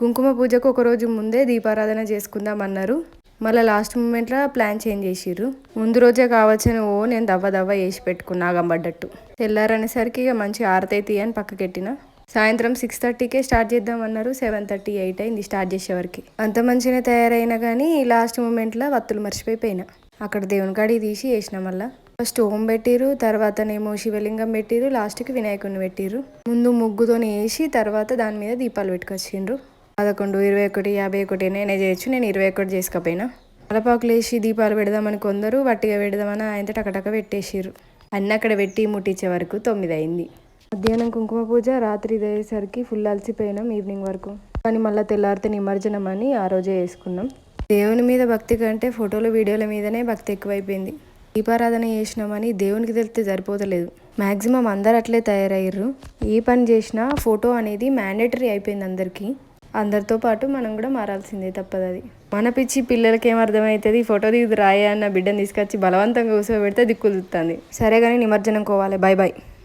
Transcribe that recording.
కుంకుమ పూజకు ఒకరోజు ముందే దీపారాధన చేసుకుందాం అన్నారు మళ్ళీ లాస్ట్ మూమెంట్లో ప్లాన్ చేంజ్ చేసిర్రు. ముందు రోజే కావాల్సిన ఓ నేను దవ్వ దవ్వ వేసి పెట్టుకున్నా గంబడ్డట్టు తెల్లారనేసరికి ఇక మంచి ఆరతైతి అని పక్కకెట్టిన. సాయంత్రం సిక్స్ థర్టీకే స్టార్ట్ చేద్దామన్నారు. సెవెన్ థర్టీ ఎయిట్ అయింది స్టార్ట్ చేసేవరకు అంత మంచిగా తయారైనా కానీ లాస్ట్ మూమెంట్లో వత్తులు మర్చిపోయిపోయినా. అక్కడ దేవుని కాడి తీసి వేసిన మళ్ళా. ఫస్ట్ ఓం పెట్టిరు తర్వాతనేమో శివలింగం పెట్టిరు లాస్ట్కి వినాయకుడిని పెట్టిరు ముందు ముగ్గుతోని వేసి తర్వాత దాని మీద దీపాలు పెట్టుకొచ్చిండ్రు. పదకొండు ఇరవై ఒకటి యాభై ఒకటి నేనే చేయొచ్చు. నేను ఇరవై ఒకటి చేసుకపోయినా. తలపాకులు వేసి దీపాలు పెడదామని కొందరు వట్టిగా పెడదామని ఆయన టకటక పెట్టేసిర్రు. అన్నీ అక్కడ పెట్టి ముట్టించే వరకు తొమ్మిది అయింది మధ్యాహ్నం కుంకుమ పూజ రాత్రి ఇదేసరికి ఫుల్ అలసిపోయినాం ఈవినింగ్ వరకు. కానీ మళ్ళీ తెల్లారితే నిమజ్జనం అని ఆ రోజే వేసుకున్నాం దేవుని మీద భక్తి కంటే ఫోటోలు వీడియోల మీదనే భక్తి ఎక్కువైపోయింది. దీపారాధన చేసినామని దేవునికి తెలిస్తే సరిపోతలేదు. మ్యాక్సిమం అందరు అట్లే తయారయ్యారు ఏ పని చేసినా ఫోటో అనేది మ్యాండేటరీ అయిపోయింది అందరికీ. అందరితో పాటు మనం కూడా మారాల్సిందే తప్పదు అది మన పిచ్చి పిల్లలకి ఏం అర్థమవుతుంది ఫోటో దిగుదు రాయ అన్న బిడ్డను తీసుకొచ్చి బలవంతంగా కూర్చోబెడితే దిక్కులుతుంది సరే కానీ నిమజ్జనం కోవాలి. Bye bye